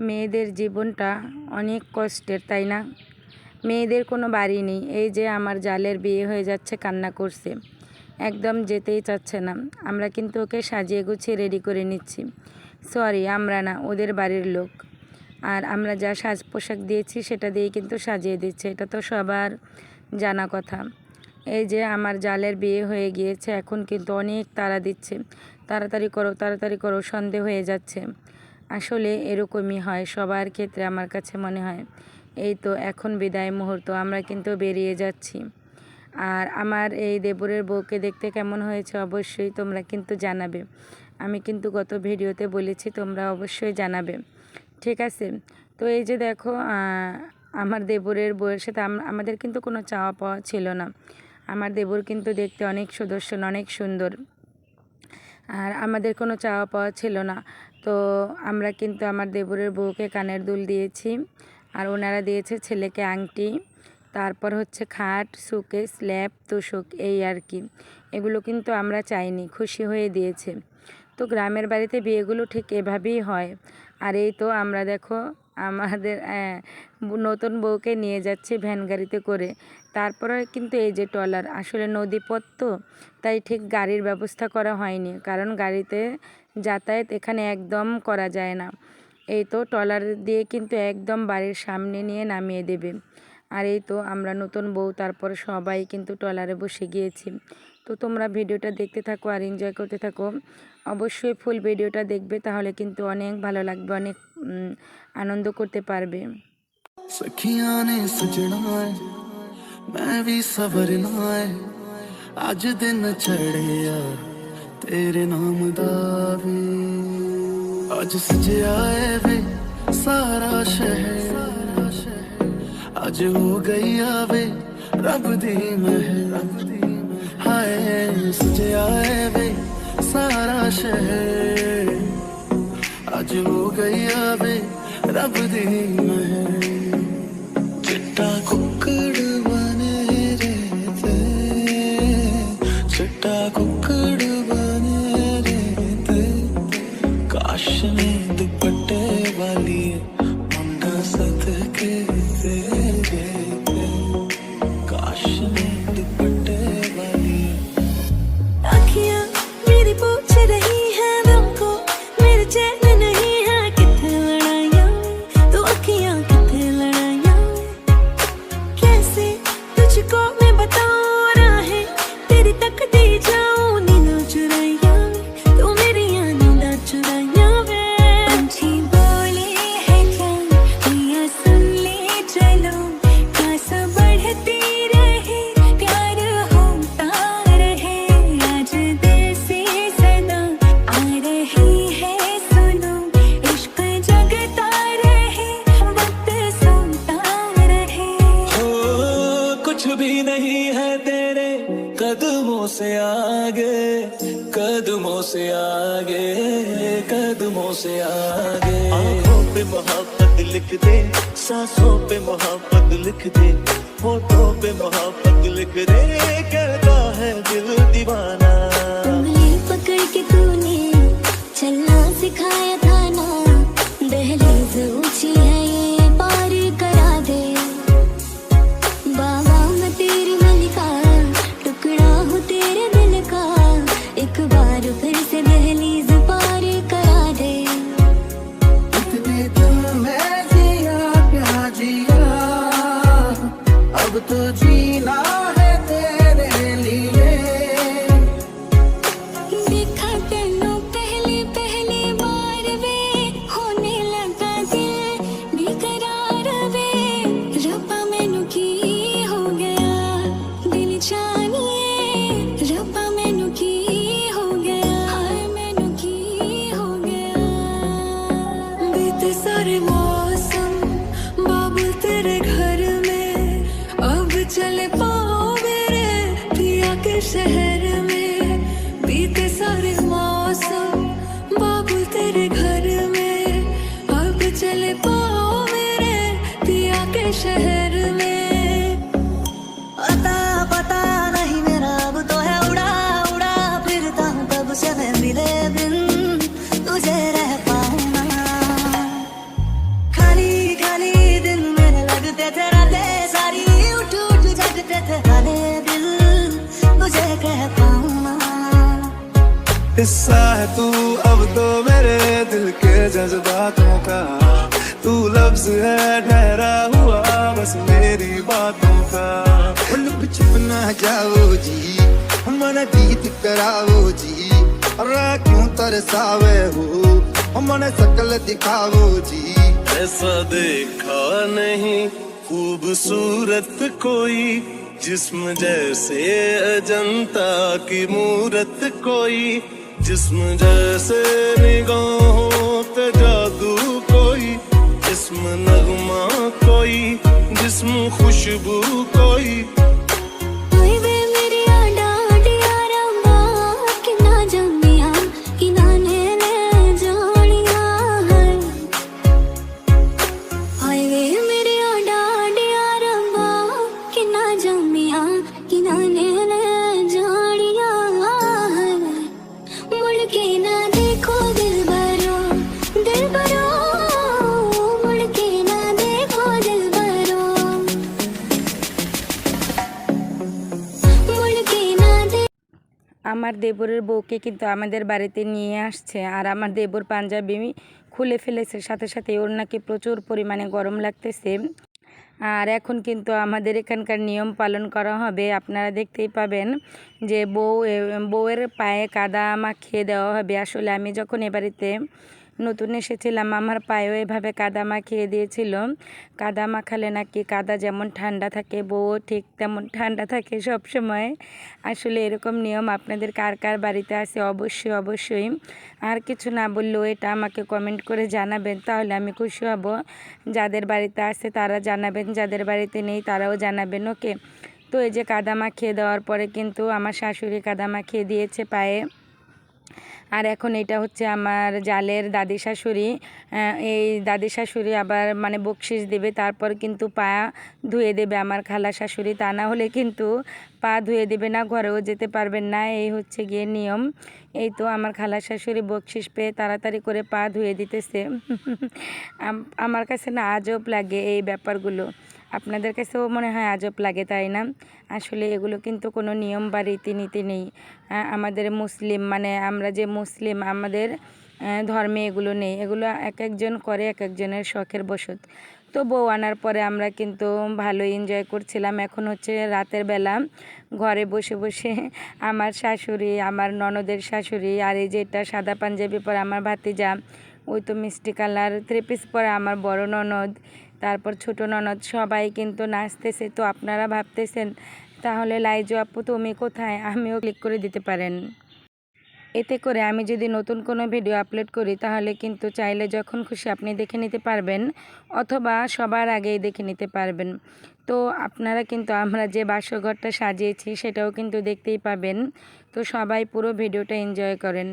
মেয়েদের জীবনটা অনেক কষ্টের, তাই না? মেয়েদের কোনো বাড়ি নেই। এই যে আমার জালের বিয়ে হয়ে যাচ্ছে, কান্না করছে। একদম যেতেই চাচ্ছে না। আমরা কিন্তু ওকে সাজিয়ে গুছিয়ে রেডি করে নিচ্ছি। সরি আমরা না, ওদের বাড়ির লোক। আর আমরা যা সাজ পোশাক দিয়েছি, সেটা দিয়েই কিন্তু সাজিয়ে দিচ্ছে। এটা তো সবার জানা কথা। এই যে আমার জালের বিয়ে হয়ে গিয়েছে, এখন কিন্তু অনেক তাড়া দিচ্ছে। তাড়াতাড়ি করো তাড়াতাড়ি করো, সন্ধে হয়ে যাচ্ছে। আসলে এরকমই হয়, সবার ক্ষেত্রে আমার কাছে মনে হয়। এই তো এখন বিদায় মুহূর্ত, আমরা কিন্তু বেরিয়ে যাচ্ছি। আর আমার এই দেবরের বউকে দেখতে কেমন হয়েছে অবশ্যই তোমরা কিন্তু জানাবে। আমি কিন্তু গত ভিডিওতে বলেছি, তোমরা অবশ্যই জানাবে। ঠিক আছে? তো এই যে দেখো আমার দেবরের বউয়ের সাথে আমাদের কিন্তু কোনো চাওয়া পাওয়া ছিল না। আমার দেবর কিন্তু দেখতে অনেক সুদর্শন, অনেক সুন্দর। আর আমাদের কোনো চাওয়া পাওয়া ছিল না। তো আমরা কিন্তু আমার দেবরের বউকে কানের দুল দিয়েছি আর ওনারা দিয়েছে ছেলেকে আংটি, তারপর হচ্ছে খাট সুকে স্ল্যাব তোষক, এই আর কি। এগুলো কিন্তু আমরা চাইনি, খুশি হয়ে দিয়েছে। তো গ্রামের বাড়িতে বিয়েগুলো ঠিক এভাবেই হয়। আর এই তো আমরা দেখো আমাদের নতুন বউকে নিয়ে যাচ্ছে ভ্যান গাড়িতে করে। তারপরে কিন্তু এই যে ট্রলার, আসলে নদীপথ তো, তাই ঠিক গাড়ির ব্যবস্থা করা হয়নি। কারণ গাড়িতে যাতায়াত এখানে একদম করা যায় না। এই তো ট্রলার দিয়ে কিন্তু একদম বাড়ির সামনে নিয়ে নামিয়ে দেবে। আর এই তো আমরা নতুন বউ, তারপর সবাই কিন্তু ট্রলারে বসে গিয়েছি। তো তোমরা ভিডিওটা দেখতে থাকো আর এনজয় করতে থাকো অবশ্যই ফুল ভিডিওটা দেখবে তাহলে কিন্তু অনেক ভালো লাগবে অনেক উম, আনন্দ করতে পারবে सखियां ने सजना है मैं भी सवरना है अज दिन चढ़िया तेरे नाम दा वे अज सजया है वे सारा शहर अज हो गई आवे रब दी महर आए सज आए वे सारा शहर आज हो गया रब दी मैं चिट्टा कुकड़ बने रहते चिट्टा कुकड़ बने रहते काश में दुपट्टे वाली सद के तेरे आगे, कदमों से आगे, कदमों से आगे। आँखों पे मोहब्बत लिख दे, सांसों पे मोहब्बत लिख दे, होठों पे मोहब्बत लिख दे कहता है दिल दीवाना। चले पाओ मेरे पिया के शहर हिस्सा है तू अब तो मेरे दिल के जज्बातों का। तू लफ्ज है ठहरा हुआ बस मेरी बातों का। लुक छुप ना जाओ जी मन गीत कराओ जी। अरे क्यों तरसावे हो मन शकल दिखाओ जी। ऐसा देखा नहीं खूबसूरत कोई जिस्म जैसे अजंता की मूरत कोई। जिस्म जैसे निगाहों पे जादू कोई जिसम नगमा कोई जिसम खुशबू कोई। আমার দেবরের বউকে কিন্তু আমাদের বাড়িতে নিয়ে আসছে। আর আমার দেবর পাঞ্জাবি খুলে ফেলেছে, সাথে সাথে ওর নাকি প্রচুর পরিমাণে গরম লাগতেছে। আর এখন কিন্তু আমাদের এখানকার নিয়ম পালন করা হবে। আপনারা দেখতেই পাবেন যে বউ বউয়ের পায়ে কাদা মাখিয়ে দেওয়া হবে। আসলে আমি যখন এ বাড়িতে নতুন এসেছিলাম। আমার পায়েও এভাবে কাদা মাখিয়ে দিয়েছিল। কাদা মাখালে নাকি কাদা যেমন ঠান্ডা থাকে, বউও ঠিক তেমন ঠান্ডা থাকে সব সময় আসলে এরকম নিয়ম আপনাদের কার কার বাড়িতে আছে? অবশ্যই অবশ্যই। আর কিছু না বললেও এটা আমাকে কমেন্ট করে জানাবেন, তাহলে আমি খুশি হব। যাদের বাড়িতে আছে তারা জানাবেন, যাদের বাড়িতে নেই তারাও জানাবেন, ওকে? তো এই যে কাদা মাখিয়ে দেওয়ার পরে কিন্তু আমার শাশুড়ি কাদা মাখিয়ে দিয়েছে পায়ে। আর এখন এটা হচ্ছে আমার জালের দাদি শাশুড়ি এই দাদি শাশুড়ি আবার মানে বকশিস দেবে, তারপর কিন্তু পা ধুয়ে দেবে আমার খালা শাশুড়ি। তা না হলে কিন্তু পা ধুয়ে দেবে না, ঘরেও যেতে পারবেন না, এই হচ্ছে গিয়ে নিয়ম। এই তো আমার খালা শাশুড়ি বকশিস পেয়ে তাড়াতাড়ি করে পা ধুয়ে দিতেছে। আমার কাছে না আজব লাগে এই ব্যাপারগুলো। আপনাদের কাছেও মনে হয় আজব লাগে, তাই না? আসলে এগুলো কিন্তু কোনো নিয়ম বা রীতিনীতি নেই। আমাদের মুসলিম মানে আমরা যে মুসলিম, আমাদের ধর্মে এগুলো নেই। এগুলো এক একজন করে, এক একজনের শখের বসত। তো বউ আনার পরে আমরা কিন্তু ভালো এনজয় করছিলাম। এখন হচ্ছে রাতের বেলা ঘরে বসে বসে আমার শাশুড়ি, আমার ননদের শাশুড়ি আর এই যেটা সাদা পাঞ্জাবি পরে আমার ভাতিজা, ওই তো মিষ্টি কালার থ্রি পিস পরে আমার বড় ননদ তারপর ছোট ননদ সবাই কিন্তু নাচতেছে। তো আপনারা ভাবতেছেন, তাহলে লাইজু আপু, তুমি কোথায়? আমিও ক্লিক করে দিতে পারেন। এতে করে আমি যদি নতুন কোনো ভিডিও আপলোড করি, তাহলে কিন্তু চাইলে যখন খুশি আপনি দেখে নিতে পারবেন, অথবা সবার আগেই দেখে নিতে পারবেন। তো আপনারা কিন্তু, আমরা যে বাসঘরটা সাজিয়েছি, সেটাও কিন্তু দেখতেই পাবেন। তো সবাই পুরো ভিডিওটা এনজয় করেন।